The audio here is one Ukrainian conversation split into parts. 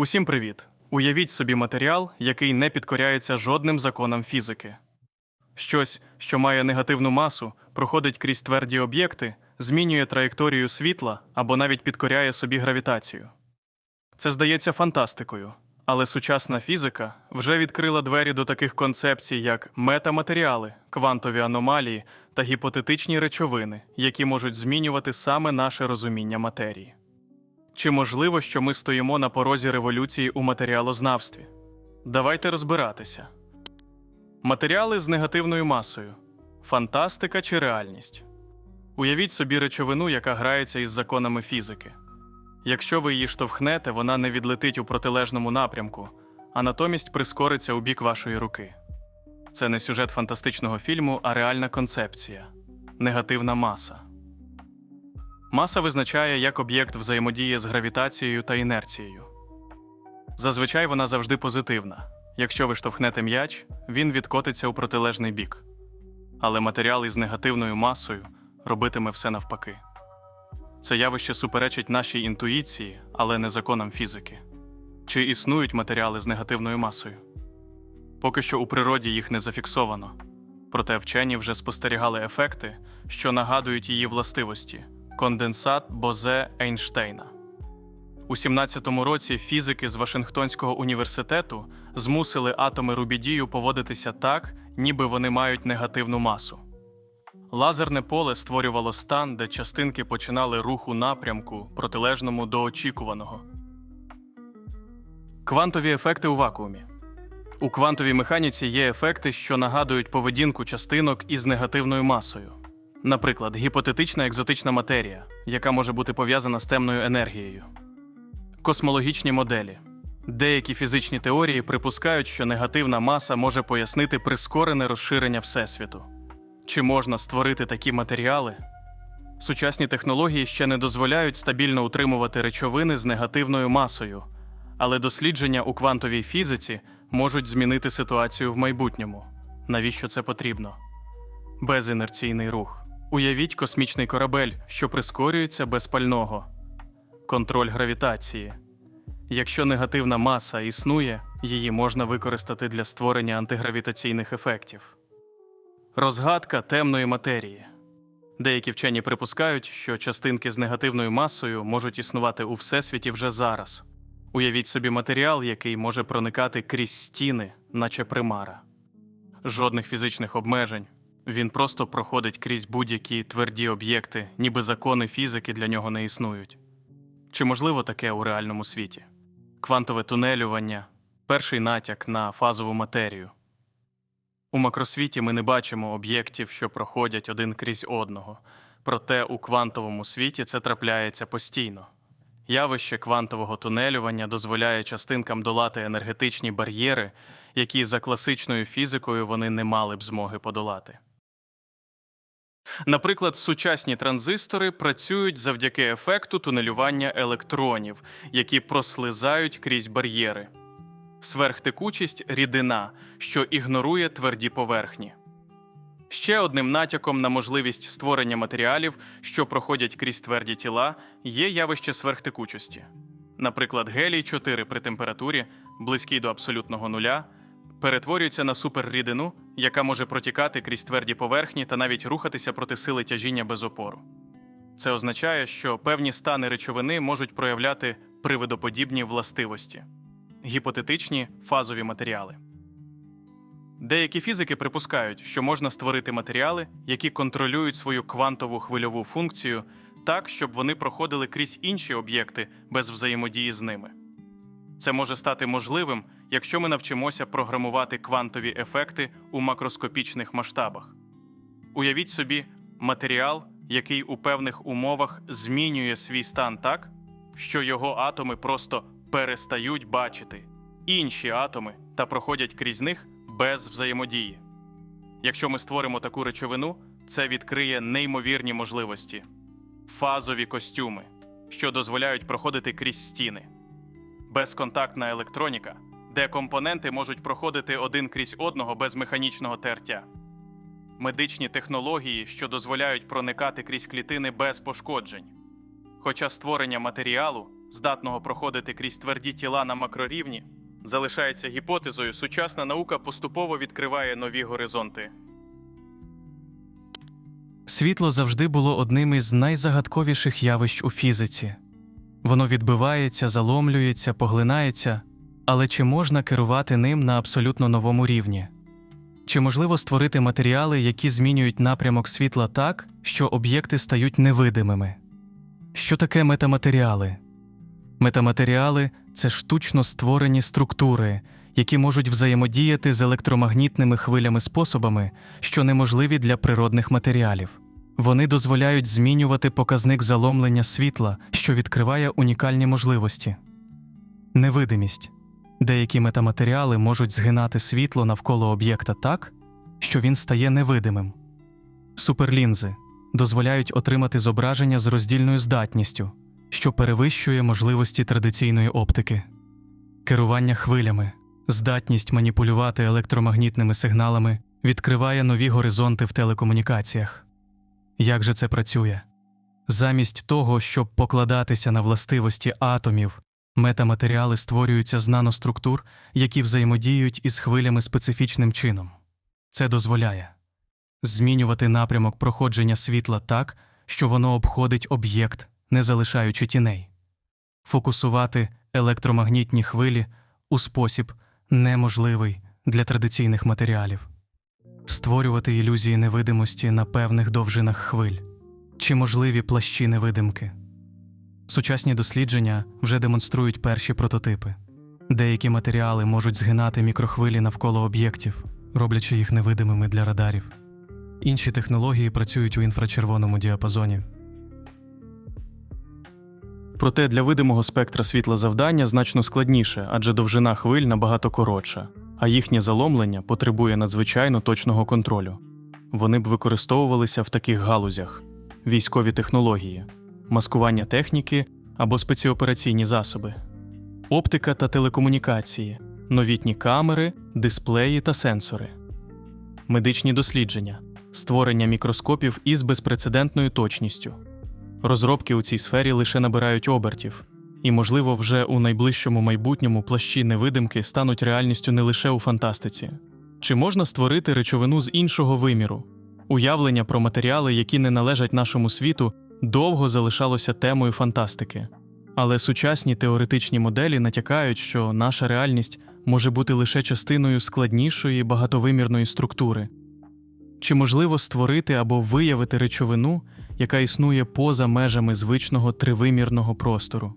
Усім привіт! Уявіть собі матеріал, який не підкоряється жодним законам фізики. Щось, що має негативну масу, проходить крізь тверді об'єкти, змінює траєкторію світла або навіть підкоряє собі гравітацію. Це здається фантастикою, але сучасна фізика вже відкрила двері до таких концепцій, як метаматеріали, квантові аномалії та гіпотетичні речовини, які можуть змінювати саме наше розуміння матерії. Чи можливо, що ми стоїмо на порозі революції у матеріалознавстві? Давайте розбиратися. Матеріали з негативною масою фантастика чи реальність? Уявіть собі речовину, яка грається із законами фізики. Якщо ви її штовхнете, вона не відлетить у протилежному напрямку, а натомість прискориться у бік вашої руки. Це не сюжет фантастичного фільму, а реальна концепція негативна маса. Маса визначає, як об'єкт взаємодіє з гравітацією та інерцією. Зазвичай вона завжди позитивна. Якщо ви штовхнете м'яч, він відкотиться у протилежний бік. Але матеріал із негативною масою робитиме все навпаки. Це явище суперечить нашій інтуїції, але не законам фізики. Чи існують матеріали з негативною масою? Поки що у природі їх не зафіксовано. Проте вчені вже спостерігали ефекти, що нагадують її властивості конденсат Бозе Ейнштейна. У 17-му році фізики з Вашингтонського університету змусили атоми рубідію поводитися так, ніби вони мають негативну масу. Лазерне поле створювало стан, де частинки починали рух у напрямку, протилежному до очікуваного. Квантові ефекти у вакуумі. У квантовій механіці є ефекти, що нагадують поведінку частинок із негативною масою. Наприклад, гіпотетична екзотична матерія, яка може бути пов'язана з темною енергією. Космологічні моделі. Деякі фізичні теорії припускають, що негативна маса може пояснити прискорене розширення Всесвіту. Чи можна створити такі матеріали? Сучасні технології ще не дозволяють стабільно утримувати речовини з негативною масою, але дослідження у квантовій фізиці можуть змінити ситуацію в майбутньому. Навіщо це потрібно? Безінерційний рух. Уявіть космічний корабель, що прискорюється без пального. Контроль гравітації. Якщо негативна маса існує, її можна використати для створення антигравітаційних ефектів. Розгадка темної матерії. Деякі вчені припускають, що частинки з негативною масою можуть існувати у всесвіті вже зараз. Уявіть собі матеріал, який може проникати крізь стіни, наче примара. Жодних фізичних обмежень. Він просто проходить крізь будь-які тверді об'єкти, ніби закони фізики для нього не існують. Чи можливо таке у реальному світі? Квантове тунелювання перший натяк на фазову матерію. У макросвіті ми не бачимо об'єктів, що проходять один крізь одного, проте у квантовому світі це трапляється постійно. Явище квантового тунелювання дозволяє частинкам долати енергетичні бар'єри, які за класичною фізикою вони не мали б змоги подолати. Наприклад, сучасні транзистори працюють завдяки ефекту тунелювання електронів, які прослизають крізь бар'єри. Сверхтекучість рідина, що ігнорує тверді поверхні. Ще одним натяком на можливість створення матеріалів, що проходять крізь тверді тіла, є явище сверхтекучості. Наприклад, гелій 4 при температурі, близькій до абсолютного нуля, перетворюється на суперрідину, яка може протікати крізь тверді поверхні та навіть рухатися проти сили тяжіння без опору. Це означає, що певні стани речовини можуть проявляти привидоподібні властивості гіпотетичні фазові матеріали. Деякі фізики припускають, що можна створити матеріали, які контролюють свою квантову хвильову функцію так, щоб вони проходили крізь інші об'єкти без взаємодії з ними. Це може стати можливим, якщо ми навчимося програмувати квантові ефекти у макроскопічних масштабах. Уявіть собі матеріал, який у певних умовах змінює свій стан так, що його атоми просто перестають бачити інші атоми та проходять крізь них без взаємодії. Якщо ми створимо таку речовину, це відкриє неймовірні можливості фазові костюми, що дозволяють проходити крізь стіни, безконтактна електроніка, де компоненти можуть проходити один крізь одного без механічного тертя, медичні технології, що дозволяють проникати крізь клітини без пошкоджень. Хоча створення матеріалу здатного проходити крізь тверді тіла на макрорівні, залишається гіпотезою, сучасна наука поступово відкриває нові горизонти. Світло завжди було одним із найзагадковіших явищ у фізиці. Воно відбивається, заломлюється, поглинається, але чи можна керувати ним на абсолютно новому рівні? Чи можливо створити матеріали, які змінюють напрямок світла так, що об'єкти стають невидимими? Що таке метаматеріали? Метаматеріали це штучно створені структури, які можуть взаємодіяти з електромагнітними хвилями способами, що неможливі для природних матеріалів. Вони дозволяють змінювати показник заломлення світла, що відкриває унікальні можливості. Невидимість. Деякі метаматеріали можуть згинати світло навколо об'єкта так, що він стає невидимим. Суперлінзи дозволяють отримати зображення з роздільною здатністю, що перевищує можливості традиційної оптики. Керування хвилями, здатність маніпулювати електромагнітними сигналами відкриває нові горизонти в телекомунікаціях. Як же це працює? Замість того, щоб покладатися на властивості атомів, метаматеріали створюються з наноструктур, які взаємодіють із хвилями специфічним чином. Це дозволяє змінювати напрямок проходження світла так, що воно обходить об'єкт, не залишаючи тіней, фокусувати електромагнітні хвилі у спосіб неможливий для традиційних матеріалів, створювати ілюзії невидимості на певних довжинах хвиль чи можливі плащі невидимки. Сучасні дослідження вже демонструють перші прототипи. Деякі матеріали можуть згинати мікрохвилі навколо об'єктів, роблячи їх невидимими для радарів. Інші технології працюють у інфрачервоному діапазоні. Проте для видимого спектра світла завдання значно складніше, адже довжина хвиль набагато коротша, а їхнє заломлення потребує надзвичайно точного контролю. Вони б використовувалися в таких галузях: військові технології, маскування техніки або спеціопераційні засоби, оптика та телекомунікації, новітні камери, дисплеї та сенсори, медичні дослідження, створення мікроскопів із безпрецедентною точністю. Розробки у цій сфері лише набирають обертів, і, можливо, вже у найближчому майбутньому плащі невидимки стануть реальністю не лише у фантастиці. Чи можна створити речовину з іншого виміру? Уявлення про матеріали, які не належать нашому світу, довго залишалося темою фантастики. Але сучасні теоретичні моделі натякають, що наша реальність може бути лише частиною складнішої багатовимірної структури. Чи можливо створити або виявити речовину, яка існує поза межами звичного тривимірного простору?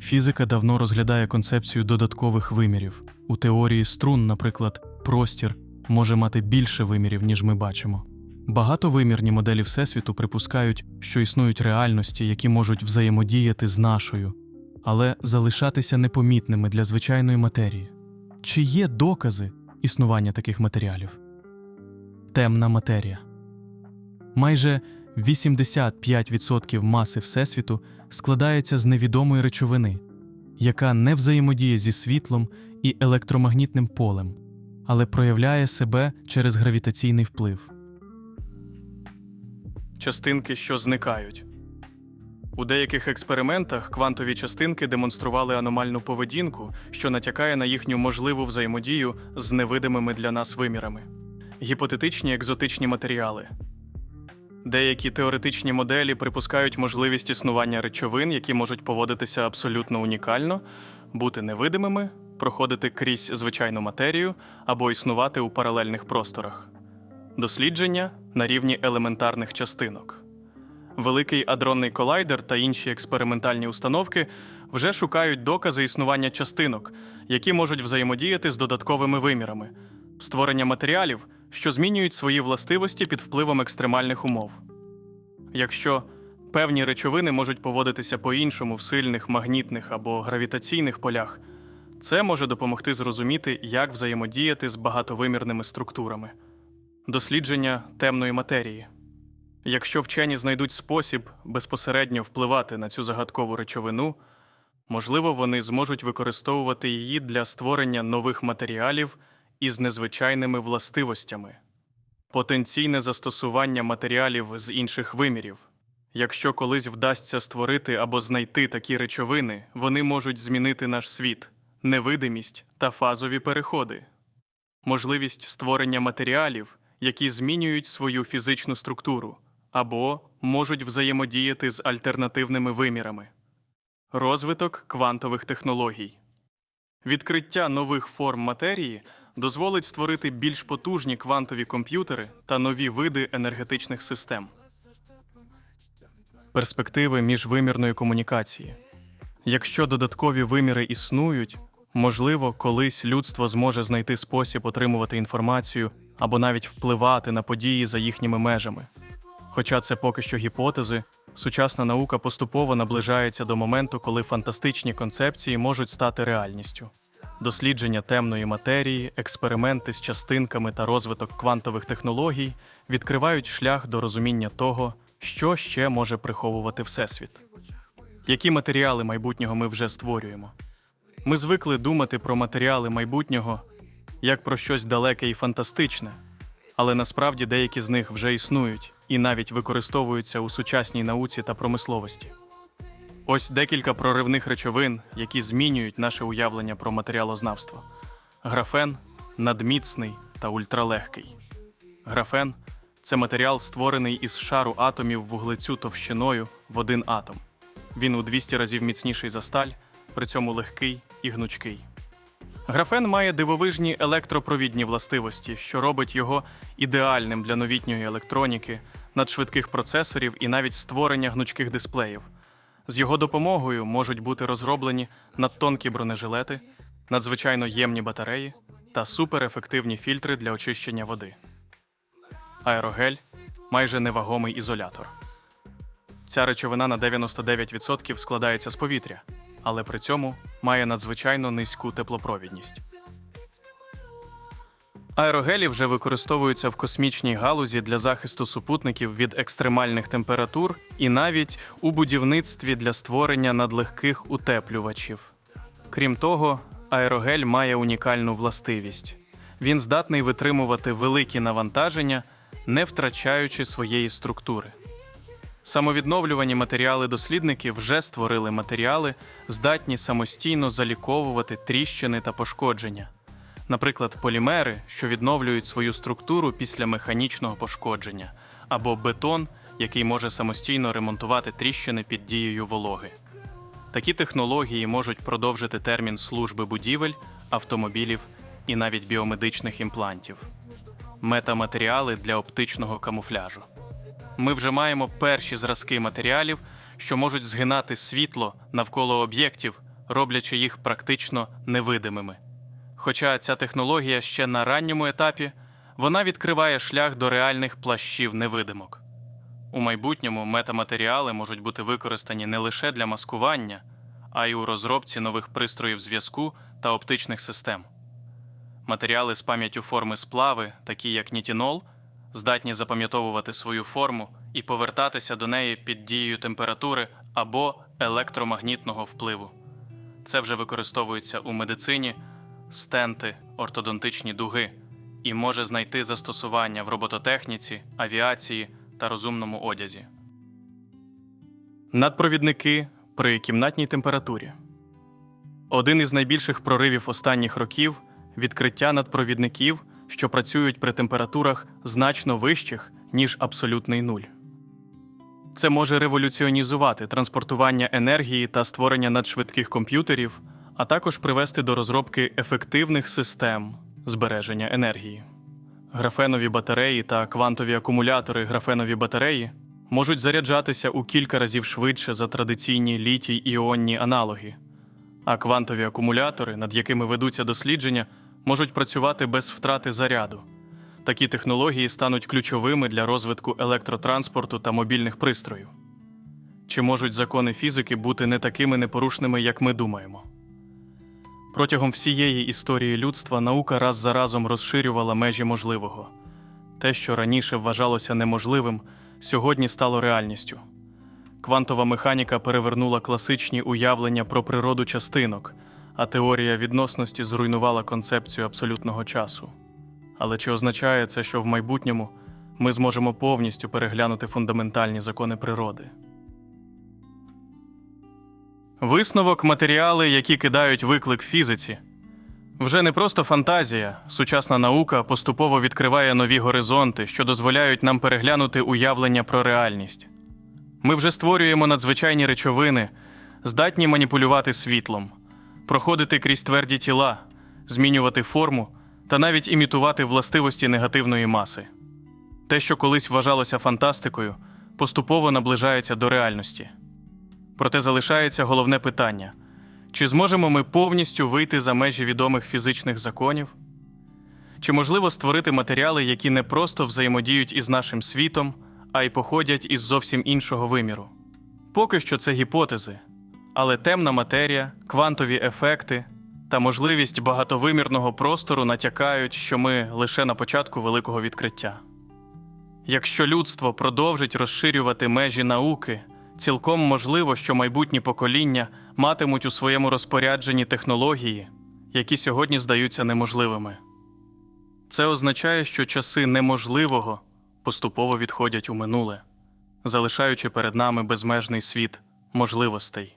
Фізика давно розглядає концепцію додаткових вимірів. У теорії струн, наприклад, простір може мати більше вимірів, ніж ми бачимо. Багатовимірні моделі Всесвіту припускають, що існують реальності, які можуть взаємодіяти з нашою, але залишатися непомітними для звичайної матерії. Чи є докази існування таких матеріалів? Темна матерія. Майже 85% маси Всесвіту складається з невідомої речовини, яка не взаємодіє зі світлом і електромагнітним полем, але проявляє себе через гравітаційний вплив. Частинки, що зникають. У деяких експериментах квантові частинки демонстрували аномальну поведінку, що натякає на їхню можливу взаємодію з невидимими для нас вимірами. Гіпотетичні екзотичні матеріали. Деякі теоретичні моделі припускають можливість існування речовин, які можуть поводитися абсолютно унікально, бути невидимими, проходити крізь звичайну матерію або існувати у паралельних просторах. Дослідження на рівні елементарних частинок. Великий адронний колайдер та інші експериментальні установки вже шукають докази існування частинок, які можуть взаємодіяти з додатковими вимірами, створення матеріалів, що змінюють свої властивості під впливом екстремальних умов. Якщо певні речовини можуть поводитися по-іншому в сильних магнітних або гравітаційних полях, це може допомогти зрозуміти, як взаємодіяти з багатовимірними структурами. Дослідження темної матерії. Якщо вчені знайдуть спосіб безпосередньо впливати на цю загадкову речовину, можливо, вони зможуть використовувати її для створення нових матеріалів із незвичайними властивостями, потенційне застосування матеріалів з інших вимірів, Якщо колись вдасться створити або знайти такі речовини, вони можуть змінити наш світ, невидимість та фазові переходи, можливість створення матеріалів, які змінюють свою фізичну структуру, або можуть взаємодіяти з альтернативними вимірами, розвиток квантових технологій. Відкриття нових форм матерії дозволить створити більш потужні квантові комп'ютери та нові види енергетичних систем. Перспективи міжвимірної комунікації. Якщо додаткові виміри існують, можливо, колись людство зможе знайти спосіб отримувати інформацію або навіть впливати на події за їхніми межами. Хоча це поки що гіпотези, сучасна наука поступово наближається до моменту, коли фантастичні концепції можуть стати реальністю. Дослідження темної матерії, експерименти з частинками та розвиток квантових технологій відкривають шлях до розуміння того, що ще може приховувати Всесвіт. Які матеріали майбутнього ми вже створюємо? Ми звикли думати про матеріали майбутнього як про щось далеке і фантастичне, але насправді деякі з них вже існують і навіть використовуються у сучасній науці та промисловості. Ось декілька проривних речовин, які змінюють наше уявлення про матеріалознавство. Графен надміцний та ультралегкий. Графен це матеріал, створений із шару атомів вуглецю товщиною в один атом. Він у 200 разів міцніший за сталь, при цьому легкий і гнучкий. Графен має дивовижні електропровідні властивості, що робить його ідеальним для новітньої електроніки, надшвидких процесорів і навіть створення гнучких дисплеїв. З його допомогою можуть бути розроблені надтонкі бронежилети, надзвичайно ємні батареї та суперефективні фільтри для очищення води. Аерогель майже невагомий ізолятор. Ця речовина на 99% складається з повітря, але при цьому має надзвичайно низьку теплопровідність. Аерогелі вже використовуються в космічній галузі для захисту супутників від екстремальних температур і навіть у будівництві для створення надлегких утеплювачів. Крім того, аерогель має унікальну властивість. Він здатний витримувати великі навантаження, не втрачаючи своєї структури. Самовідновлювані матеріали-дослідники вже створили матеріали, здатні самостійно заліковувати тріщини та пошкодження. Наприклад, полімери, що відновлюють свою структуру після механічного пошкодження, або бетон, який може самостійно ремонтувати тріщини під дією вологи. Такі технології можуть продовжити термін служби будівель, автомобілів і навіть біомедичних імплантів. Метаматеріали для оптичного камуфляжу. Ми вже маємо перші зразки матеріалів, що можуть згинати світло навколо об'єктів, роблячи їх практично невидимими. Хоча ця технологія ще на ранньому етапі, вона відкриває шлях до реальних плащів невидимок. У майбутньому метаматеріали можуть бути використані не лише для маскування, а й у розробці нових пристроїв зв'язку та оптичних систем. Матеріали з пам'яттю форми сплави, такі як нітінол, здатні запам'ятовувати свою форму і повертатися до неї під дією температури або електромагнітного впливу. Це вже використовується у медицині, стенти, ортодонтичні дуги і може знайти застосування в робототехніці, авіації та розумному одязі. Надпровідники при кімнатній температурі. Один із найбільших проривів останніх років відкриття надпровідників, що працюють при температурах значно вищих, ніж абсолютний нуль. Це може революціонізувати транспортування енергії та створення надшвидких комп'ютерів, а також привести до розробки ефективних систем збереження енергії. Графенові батареї та квантові акумулятори графенові батареї можуть заряджатися у кілька разів швидше за традиційні літій іонні аналоги, а квантові акумулятори, над якими ведуться дослідження, можуть працювати без втрати заряду. Такі технології стануть ключовими для розвитку електротранспорту та мобільних пристроїв. Чи можуть закони фізики бути не такими непорушними, як ми думаємо? Протягом всієї історії людства наука раз за разом розширювала межі можливого. Те, що раніше вважалося неможливим, сьогодні стало реальністю. Квантова механіка перевернула класичні уявлення про природу частинок, а теорія відносності зруйнувала концепцію абсолютного часу. Але чи означає це, що в майбутньому ми зможемо повністю переглянути фундаментальні закони природи? Висновок матеріали, які кидають виклик фізиці. Вже не просто фантазія, сучасна наука поступово відкриває нові горизонти, що дозволяють нам переглянути уявлення про реальність. Ми вже створюємо надзвичайні речовини, здатні маніпулювати світлом, проходити крізь тверді тіла, змінювати форму та навіть імітувати властивості негативної маси. Те, що колись вважалося фантастикою, поступово наближається до реальності. Проте залишається головне питання: чи зможемо ми повністю вийти за межі відомих фізичних законів? Чи можливо створити матеріали, які не просто взаємодіють із нашим світом, а й походять із зовсім іншого виміру? Поки що це гіпотези, але темна матерія, квантові ефекти та можливість багатовимірного простору натякають, що ми лише на початку великого відкриття. Якщо людство продовжить розширювати межі науки, цілком можливо, що майбутні покоління матимуть у своєму розпорядженні технології, які сьогодні здаються неможливими. Це означає, що часи неможливого поступово відходять у минуле, залишаючи перед нами безмежний світ можливостей.